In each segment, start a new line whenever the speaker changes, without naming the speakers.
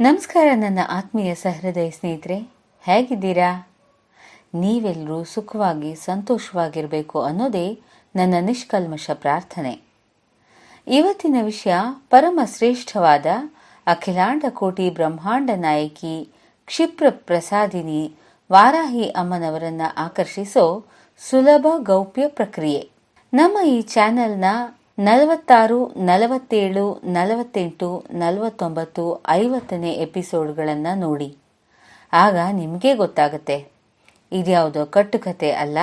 ನಮಸ್ಕಾರ ನನ್ನ ಆತ್ಮೀಯ ಸಹೃದಯ ಸ್ನೇಹಿತರೆ ಹೇಗಿದ್ದೀರಾ? ನೀವೆಲ್ಲರೂ ಸುಖವಾಗಿ ಸಂತೋಷವಾಗಿರಬೇಕು ಅನ್ನೋದೇ ನನ್ನ ನಿಷ್ಕಲ್ಮಶ ಪ್ರಾರ್ಥನೆ. ಇವತ್ತಿನ ವಿಷಯ ಪರಮ ಶ್ರೇಷ್ಠವಾದ ಅಖಿಲಾಂಡ ಕೋಟಿ ಬ್ರಹ್ಮಾಂಡ ನಾಯಕಿ ಕ್ಷಿಪ್ರ ಪ್ರಸಾದಿನಿ ವಾರಾಹಿ ಅಮ್ಮನವರನ್ನ ಆಕರ್ಷಿಸೋ ಸುಲಭ ಗೌಪ್ಯ ಪ್ರಕ್ರಿಯೆ. ನಮ್ಮ ಈ ಚಾನೆಲ್ನ ನಲವತ್ತಾರು, ನಲವತ್ತೇಳು, ನಲವತ್ತೆಂಟು, ನಲವತ್ತೊಂಬತ್ತು, ಐವತ್ತನೇ ಎಪಿಸೋಡ್ಗಳನ್ನು ನೋಡಿ. ಆಗ ನಿಮಗೆ ಗೊತ್ತಾಗುತ್ತೆ. ಇದ್ಯಾವುದೋ ಕಟ್ಟುಕತೆ ಅಲ್ಲ.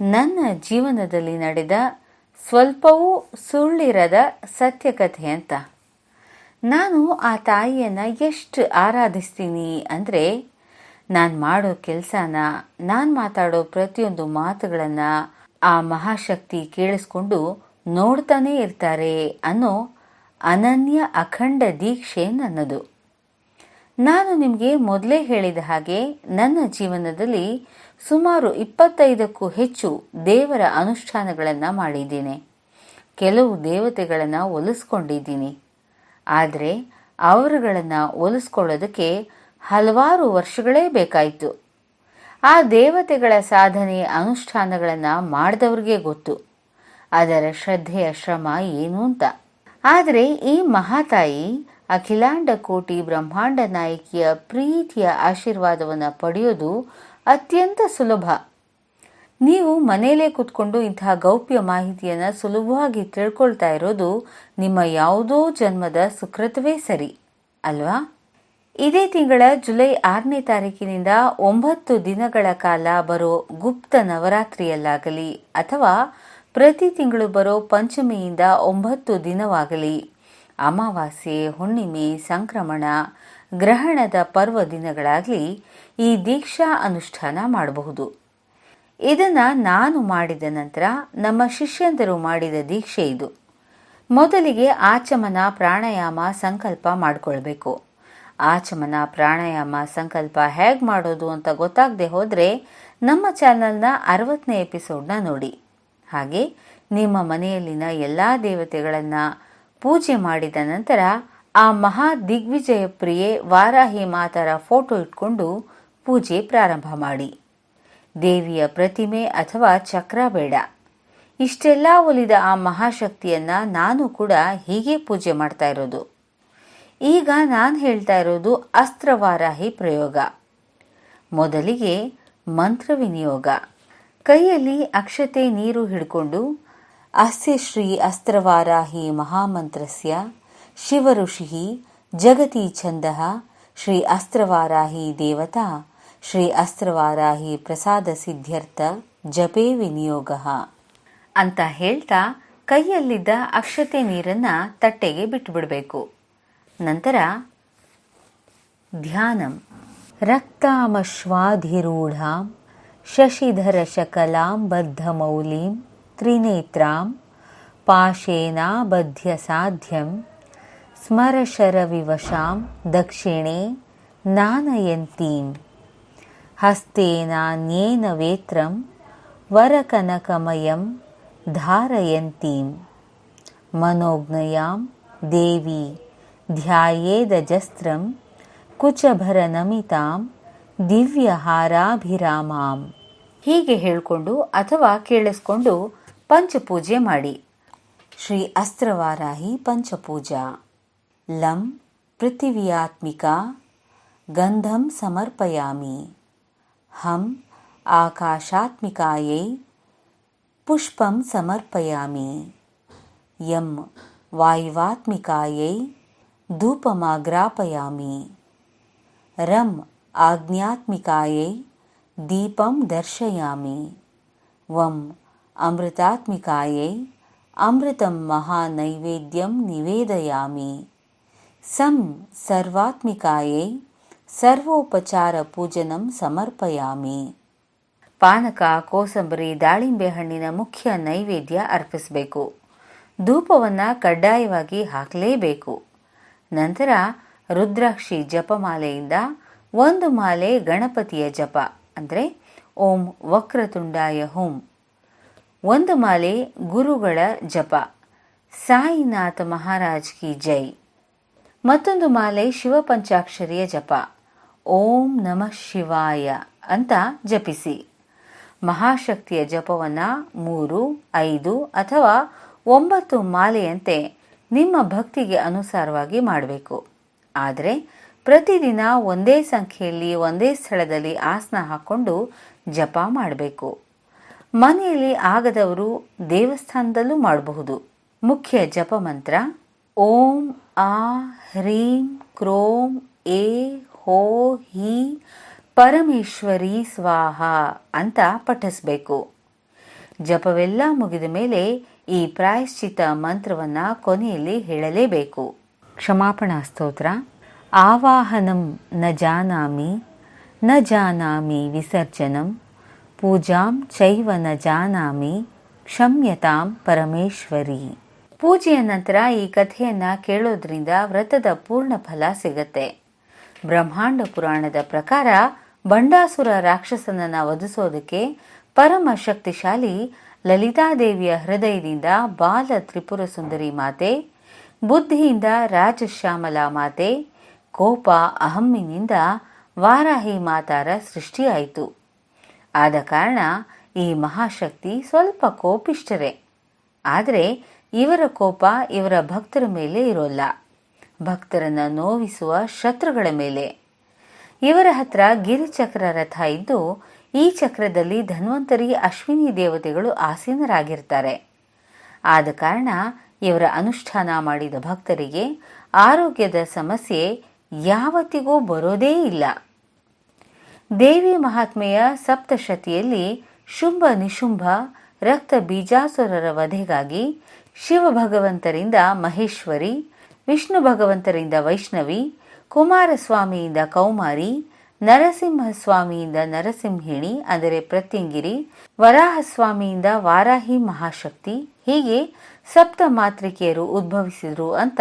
ನನ್ನ ಜೀವನದಲ್ಲಿ ನಡೆದ ಸ್ವಲ್ಪವೂ ಸುಳ್ಳಿರದ ಸತ್ಯಕಥೆ ಅಂತ. ನಾನು ಆ ತಾಯಿಯನ್ನು ಎಷ್ಟು ಆರಾಧಿಸ್ತೀನಿ ಅಂದರೆ, ನಾನು ಮಾಡೋ ಕೆಲಸನ, ನಾನು ಮಾತಾಡೋ ಪ್ರತಿಯೊಂದು ಮಾತುಗಳನ್ನು ಆ ಮಹಾಶಕ್ತಿ ಕೇಳಿಸ್ಕೊಂಡು ನೋಡ್ತಾನೇ ಇರ್ತಾರೆ ಅನ್ನೋ ಅನನ್ಯ ಅಖಂಡ ದೀಕ್ಷೆ ನನ್ನದು. ನಾನು ನಿಮಗೆ ಮೊದಲೇ ಹೇಳಿದ ಹಾಗೆ ನನ್ನ ಜೀವನದಲ್ಲಿ ಸುಮಾರು ಇಪ್ಪತ್ತೈದಕ್ಕೂ ಹೆಚ್ಚು ದೇವರ ಅನುಷ್ಠಾನಗಳನ್ನು ಮಾಡಿದ್ದೇನೆ. ಕೆಲವು ದೇವತೆಗಳನ್ನು ಒಲಿಸ್ಕೊಂಡಿದ್ದೀನಿ. ಆದರೆ ಅವರುಗಳನ್ನು ಒಲಿಸ್ಕೊಳ್ಳೋದಕ್ಕೆ ಹಲವಾರು ವರ್ಷಗಳೇ ಬೇಕಾಯಿತು. ಆ ದೇವತೆಗಳ ಸಾಧನೆ ಅನುಷ್ಠಾನಗಳನ್ನು ಮಾಡಿದವ್ರಿಗೆ ಗೊತ್ತು. ಅದರ ಶ್ರದ್ಧೆಯ ಶ್ರಮ ಏನು ಅಂತ. ಆದರೆ ಈ ಮಹಾತಾಯಿ ಅಖಿಲಾಂಡ ಕೋಟಿ ಬ್ರಹ್ಮಾಂಡ ನಾಯಕಿಯ ಪ್ರೀತಿಯ ಆಶೀರ್ವಾದವನ್ನು ಪಡೆಯೋದು ಅತ್ಯಂತ ಸುಲಭ. ನೀವು ಮನೆಯಲ್ಲೇ ಕೂತ್ಕೊಂಡು ಇಂತಹ ಗೌಪ್ಯ ಮಾಹಿತಿಯನ್ನು ಸುಲಭವಾಗಿ ತಿಳ್ಕೊಳ್ತಾ ಇರೋದು ನಿಮ್ಮ ಯಾವುದೋ ಜನ್ಮದ ಸುಕೃತವೇ ಸರಿ, ಅಲ್ವಾ? ಇದೇ ತಿಂಗಳ ಜುಲೈ ಆರನೇ ತಾರೀಕಿನಿಂದ ಒಂಬತ್ತು ದಿನಗಳ ಕಾಲ ಬರೋ ಗುಪ್ತ ನವರಾತ್ರಿಯಲ್ಲಾಗಲಿ ಅಥವಾ ಪ್ರತಿ ತಿಂಗಳು ಬರೋ ಪಂಚಮಿಯಿಂದ ಒಂಬತ್ತು ದಿನವಾಗಲಿ ಅಮಾವಾಸ್ಯೆ, ಹುಣ್ಣಿಮೆ, ಸಂಕ್ರಮಣ, ಗ್ರಹಣದ ಪರ್ವ ದಿನಗಳಾಗಲಿ ಈ ದೀಕ್ಷಾ ಅನುಷ್ಠಾನ ಮಾಡಬಹುದು. ಇದನ್ನು ನಾನು ಮಾಡಿದ ನಂತರ ನಮ್ಮ ಶಿಷ್ಯಂದರು ಮಾಡಿದ ದೀಕ್ಷೆ ಇದು. ಮೊದಲಿಗೆ ಆಚಮನ ಪ್ರಾಣಾಯಾಮ ಸಂಕಲ್ಪ ಮಾಡಿಕೊಳ್ಬೇಕು. ಆಚಮನ ಪ್ರಾಣಾಯಾಮ ಸಂಕಲ್ಪ ಹೇಗೆ ಮಾಡೋದು ಅಂತ ಗೊತ್ತಾಗದೆ ಹೋದರೆ ನಮ್ಮ ಚಾನಲ್ನ ಅರವತ್ತನೇ ಎಪಿಸೋಡ್ನ ನೋಡಿ. ಹಾಗೆ ನಿಮ್ಮ ಮನೆಯಲ್ಲಿನ ಎಲ್ಲ ದೇವತೆಗಳನ್ನು ಪೂಜೆ ಮಾಡಿದ ನಂತರ ಆ ಮಹಾ ದಿಗ್ವಿಜಯ ಪ್ರಿಯೆ ವಾರಾಹಿ ಮಾತರ ಫೋಟೋ ಇಟ್ಕೊಂಡು ಪೂಜೆ ಪ್ರಾರಂಭ ಮಾಡಿ. ದೇವಿಯ ಪ್ರತಿಮೆ ಅಥವಾ ಚಕ್ರ ಬೇಡ. ಇಷ್ಟೆಲ್ಲ ಒಲಿದ ಆ ಮಹಾಶಕ್ತಿಯನ್ನ ನಾನು ಕೂಡ ಹೀಗೆ ಪೂಜೆ ಮಾಡ್ತಾ ಇರೋದು. ಈಗ ನಾನು ಹೇಳ್ತಾ ಇರೋದು ಅಸ್ತ್ರವಾರಾಹಿ ಪ್ರಯೋಗ. ಮೊದಲಿಗೆ ಮಂತ್ರ ವಿನಿಯೋಗ ಕೈಯಲ್ಲಿ ಅಕ್ಷತೆ ನೀರು ಹಿಡ್ಕೊಂಡು ಅಸ್ಯ ಶ್ರೀ ಅಸ್ತ್ರವಾರಾಹಿ ಮಹಾಮಂತ್ರಸ್ಯ ಶಿವಋಷಿ ಜಗತಿ ಛಂದ ಶ್ರೀ ಅಸ್ತ್ರವಾರಾಹಿ ದೇವತಾ ಶ್ರೀ ಅಸ್ತ್ರವಾರಾಹಿ ಪ್ರಸಾದ ಸಿದ್ಧ್ಯರ್ಥ ಜಪೇ ವಿನಿಯೋಗ ಅಂತ ಹೇಳ್ತಾ ಕೈಯಲ್ಲಿದ್ದ ಅಕ್ಷತೆ ನೀರನ್ನ ತಟ್ಟೆಗೆ ಬಿಟ್ಟುಬಿಡಬೇಕು ನಂತರ ಧ್ಯಾನಂ. ರಕ್ತಾಮಶ್ವಾಧಿರೂಢಾಂ. ಶಶಿಧರಶಕಲಾಂ ಬದ್ಧಮೌಲಿಂ ತ್ರಿನೇತ್ರಾಂ ಪಾಶೇನಾಬಧ್ಯ ಸಾಧ್ಯಂ ಸ್ಮರಶರವಿವಶಾಂ ದಕ್ಷಿಣೆ ನಾನಯಂತೀಂ ಹಸ್ತೇನಾನ್ಯೇನ ವೇತ್ರಂ ವರಕನಕಮಯಂ ಧಾರಯಂತೀಂ ಮನೋಜ್ಞಯಾಂ ದೇವಿ ಧ್ಯಾಯೇದಜಸ್ತ್ರಂ ಕುಚಭರನಮಿತಾಂ ದಿವ್ಯಹಾರಾಭಿರಾಮಾಂ ಹೀಗೆ ಹೇಳಿಕೊಂಡು ಅಥವಾ ಕೇಳಿಸ್ಕೊಂಡು ಪಂಚಪೂಜೆ ಮಾಡಿ ಶ್ರೀ ಅಸ್ತ್ರವಾರಾಹಿ ಪಂಚಪೂಜಾ ಲಂ ಪೃಥಿವ್ಯಾತ್ಮಿಕಾ ಗಂಧಂ ಸಮರ್ಪಯಾಮಿ ಹಂ ಆಕಾಶಾತ್ಮಿಕಾಯೈ ಪುಷ್ಪಂ ಸಮರ್ಪಯಾಮಿ ಯಂ ವಾಯುವಾತ್ಮಿಕಾಯೈ ಧೂಪಮಾಗ್ರಾಪಯಾಮಿ ರಂ ಆಜ್ಞಾತ್ಮಿಕಾಯೈ ದೀಪಂ ದರ್ಶಯಾಮಿ ವಂ ಅಮೃತಾತ್ಮಿಕಾಯೈ, ಅಮೃತಂ ಮಹಾನೈವೇದ್ಯಂ ನಿವೇದಯಾಮಿ. ಸಂ ಸರ್ವಾತ್ಮಿಕಾಯೈ, ಸರ್ವೋಪಚಾರ ಪೂಜನಂ ಸಮರ್ಪಯಾಮಿ. ಪಾನಕ, ಕೋಸಂಬರಿ, ದಾಳಿಂಬೆ ಹಣ್ಣಿನ ಮುಖ್ಯ ನೈವೇದ್ಯ ಅರ್ಪಿಸಬೇಕು. ಧೂಪವನ್ನು ಕಡ್ಡಾಯವಾಗಿ ಹಾಕಲೇಬೇಕು. ನಂತರ ರುದ್ರಾಕ್ಷಿ ಜಪಮಾಲೆಯಿಂದ ಒಂದು ಮಾಲೆ ಗಣಪತಿಯ ಜಪ, ಅಂದರೆ ಓಂ ವಕ್ರತುಂಡಾಯ ಹೋಂ. ಒಂದು ಮಾಲೆ ಗುರುಗಳ ಜಪ. ಸಾಯಿನಾಥ ಮಹಾರಾಜ್ ಕಿ ಜೈ. ಮತ್ತೊಂದು ಮಾಲೆ ಶಿವ ಪಂಚಾಕ್ಷರಿಯ ಜಪ. ಓಂ ನಮಃ ಶಿವಾಯ ಅಂತ ಜಪಿಸಿ. ಮಹಾಶಕ್ತಿಯ ಜಪವನ್ನು ಮೂರು, ಐದು ಅಥವಾ ಒಂಬತ್ತು ಮಾಲೆಯಂತೆ ನಿಮ್ಮ ಭಕ್ತಿಗೆ ಅನುಸಾರವಾಗಿ ಮಾಡಬೇಕು. ಆದರೆ ಪ್ರತಿದಿನ ಒಂದೇ ಸಂಖ್ಯೆಯಲ್ಲಿ ಒಂದೇ ಸ್ಥಳದಲ್ಲಿ ಆಸನ ಹಾಕ್ಕೊಂಡು ಜಪ ಮಾಡಬೇಕು. ಮನೆಯಲ್ಲಿ ಆಗದವರು ದೇವಸ್ಥಾನದಲ್ಲೂ ಮಾಡಬಹುದು. ಮುಖ್ಯ ಜಪ ಮಂತ್ರ, ಓಂ ಆ ಹ್ರೀಂ ಕ್ರೋಂ ಏ ಹೋ ಹಿ ಪರಮೇಶ್ವರಿ ಸ್ವಾಹ ಅಂತ ಪಠಿಸಬೇಕು. ಜಪವೆಲ್ಲ ಮುಗಿದ ಮೇಲೆ ಈ ಪ್ರಾಯಶ್ಚಿತ ಮಂತ್ರವನ್ನು ಕೊನೆಯಲ್ಲಿ ಹೇಳಲೇಬೇಕು. ಕ್ಷಮಾಪಣಾ ಸ್ತೋತ್ರ. ಆವಾಹನಂ ನ ಜಾನಾಮಿ ನ ಜಾನಾಮಿ ವಿಸರ್ಜನಂ ಪೂಜಾಂ ಚೈವ ನ ಜಾನಾಮಿ ಕ್ಷಮ್ಯತಾಂ ಪರಮೇಶ್ವರಿ. ಪೂಜೆಯ ನಂತರ ಈ ಕಥೆಯನ್ನು ಕೇಳೋದ್ರಿಂದ ವ್ರತದ ಪೂರ್ಣ ಫಲ ಸಿಗತ್ತೆ. ಬ್ರಹ್ಮಾಂಡ ಪುರಾಣದ ಪ್ರಕಾರ ಬಂಡಾಸುರ ರಾಕ್ಷಸನನ್ನ ವಧಿಸೋದಕ್ಕೆ ಪರಮ ಶಕ್ತಿಶಾಲಿ ಲಲಿತಾದೇವಿಯ ಹೃದಯದಿಂದ ಬಾಲ ತ್ರಿಪುರ ಸುಂದರಿ ಮಾತೆ, ಬುದ್ಧಿಯಿಂದ ರಾಜಶ್ಯಾಮಲ ಮಾತೆ, ಕೋಪ ಅಹಮ್ಮಿನಿಂದ ವಾರಾಹಿ ಮಾತಾರ ಸೃಷ್ಟಿಯಾಯಿತು. ಆದ ಕಾರಣ ಈ ಮಹಾಶಕ್ತಿ ಸ್ವಲ್ಪ ಕೋಪಿಷ್ಟರೇ ಆದರೆ ಇವರ ಕೋಪ ಇವರ ಭಕ್ತರ ಮೇಲೆ ಇರೋಲ್ಲ. ಭಕ್ತರನ್ನು ನೋವಿಸುವ ಶತ್ರುಗಳ ಮೇಲೆ. ಇವರ ಹತ್ರ ಗಿರಿಚಕ್ರ ರಥ ಇದ್ದು ಈ ಚಕ್ರದಲ್ಲಿ ಧನ್ವಂತರಿ ಅಶ್ವಿನಿ ದೇವತೆಗಳು ಆಸೀನರಾಗಿರ್ತಾರೆ. ಆದ ಕಾರಣ ಇವರ ಅನುಷ್ಠಾನ ಮಾಡಿದ ಭಕ್ತರಿಗೆ ಆರೋಗ್ಯದ ಸಮಸ್ಯೆ ಯಾವತ್ತಿಗೂ ಬರೋದೇ ಇಲ್ಲ. ದೇವಿ ಮಹಾತ್ಮೆಯ ಸಪ್ತಶತಿಯಲ್ಲಿ ಶುಂಭ ನಿಶುಂಭ, ರಕ್ತ ಬೀಜಾಸುರರ ವಧೆಗಾಗಿ ಶಿವ ಭಗವಂತರಿಂದ ಮಹೇಶ್ವರಿ, ವಿಷ್ಣು ಭಗವಂತರಿಂದ ವೈಷ್ಣವಿ, ಕುಮಾರಸ್ವಾಮಿಯಿಂದ ಕೌಮಾರಿ, ನರಸಿಂಹಸ್ವಾಮಿಯಿಂದ ನರಸಿಂಹಿಣಿ, ಅಂದರೆ ಪ್ರತ್ಯಂಗಿರಿ, ವರಾಹಸ್ವಾಮಿಯಿಂದ ವಾರಾಹಿ ಮಹಾಶಕ್ತಿ, ಹೀಗೆ ಸಪ್ತ ಮಾತೃಕೆಯರು ಉದ್ಭವಿಸಿದರು ಅಂತ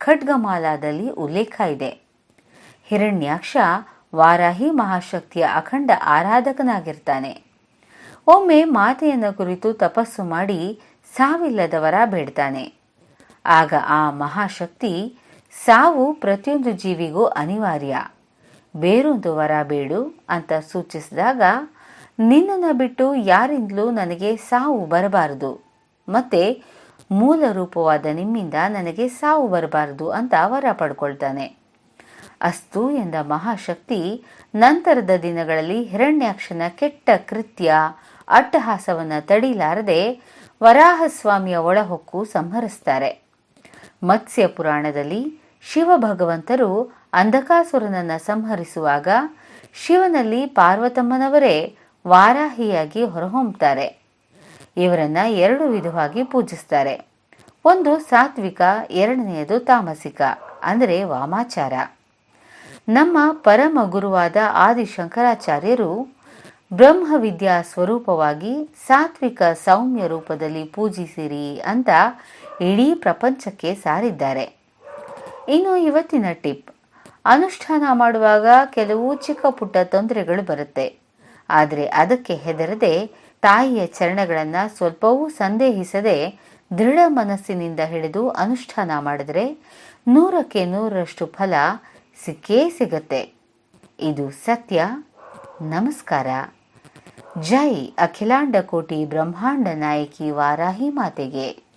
ಖಡ್ಗಮಾಲಾದಲ್ಲಿ ಉಲ್ಲೇಖ ಇದೆ. ಹಿರಣ್ಯಾಕ್ಷ ವಾರಾಹಿ ಮಹಾಶಕ್ತಿಯ ಅಖಂಡ ಆರಾಧಕನಾಗಿರ್ತಾನೆ. ಒಮ್ಮೆ ಮಾತೆಯನ್ನು ಕುರಿತು ತಪಸ್ಸು ಮಾಡಿ ಸಾವಿಲ್ಲದವರ ಬೇಡ್ತಾನೆ. ಆಗ ಆ ಮಹಾಶಕ್ತಿ ಸಾವು ಪ್ರತಿಯೊಂದು ಜೀವಿಗೂ ಅನಿವಾರ್ಯ. ಬೇರೊಂದು ವರ ಬೇಡು ಅಂತ ಸೂಚಿಸಿದಾಗ ನಿನ್ನನ್ನು ಬಿಟ್ಟು ಯಾರಿಂದಲೂ ನನಗೆ ಸಾವು ಬರಬಾರದು. ಮತ್ತೆ ಮೂಲ ರೂಪವಾದ ನಿಮ್ಮಿಂದ ನನಗೆ ಸಾವು ಬರಬಾರದು ಅಂತ ವರ ಪಡ್ಕೊಳ್ತಾನೆ. ಅಸ್ತು ಎಂದ ಮಹಾಶಕ್ತಿ ನಂತರದ ದಿನಗಳಲ್ಲಿ ಹಿರಣ್ಯಾಕ್ಷನ ಕೆಟ್ಟ ಕೃತ್ಯ, ಅಟ್ಟಹಾಸವನ್ನು ತಡಿಲಾರದೆ ವರಾಹಸ್ವಾಮಿಯ ಒಳಹೊಕ್ಕು ಸಂಹರಿಸ್ತಾರೆ. ಮತ್ಸ್ಯ ಪುರಾಣದಲ್ಲಿ ಶಿವ ಭಗವಂತರು ಅಂಧಕಾಸುರನನ್ನು ಸಂಹರಿಸುವಾಗ ಶಿವನಲ್ಲಿ ಪಾರ್ವತಮ್ಮನವರೇ ವಾರಾಹಿಯಾಗಿ ಹೊರಹೊಮ್ಮುತ್ತಾರೆ ಇವರನ್ನ ಎರಡು ವಿಧವಾಗಿ ಪೂಜಿಸ್ತಾರೆ. ಒಂದು ಸಾತ್ವಿಕ, ಎರಡನೆಯದು ತಾಮಸಿಕ, ಅಂದರೆ ವಾಮಾಚಾರ. ನಮ್ಮ ಪರಮ ಗುರುವಾದ ಆದಿಶಂಕರಾಚಾರ್ಯರು ಬ್ರಹ್ಮವಿದ್ಯಾ ಸ್ವರೂಪವಾಗಿ ಸಾತ್ವಿಕ ಸೌಮ್ಯ ರೂಪದಲ್ಲಿ ಪೂಜಿಸಿರಿ ಅಂತ ಇಡೀ ಪ್ರಪಂಚಕ್ಕೆ ಸಾರಿದ್ದಾರೆ. ಇನ್ನು ಇವತ್ತಿನ ಟಿಪ್, ಅನುಷ್ಠಾನ ಮಾಡುವಾಗ ಕೆಲವು ಚಿಕ್ಕ ಪುಟ್ಟ ತೊಂದರೆಗಳು ಬರುತ್ತೆ. ಆದರೆ ಅದಕ್ಕೆ ಹೆದರದೆ ತಾಯಿಯ ಚರಣಗಳನ್ನು ಸ್ವಲ್ಪವೂ ಸಂದೇಹಿಸದೆ ದೃಢ ಮನಸ್ಸಿನಿಂದ ಹಿಡಿದು ಅನುಷ್ಠಾನ ಮಾಡಿದರೆ ನೂರಕ್ಕೆ ನೂರರಷ್ಟು ಫಲ ಸಿಕ್ಕೇ ಸಿಗತ್ತೆ. ಇದು ಸತ್ಯ. ನಮಸ್ಕಾರ. ಜೈ ಅಖಿಲಾಂಡ ಕೋಟಿ ಬ್ರಹ್ಮಾಂಡ ನಾಯಕಿ ವಾರಾಹಿ ಮಾತೆಗೆ.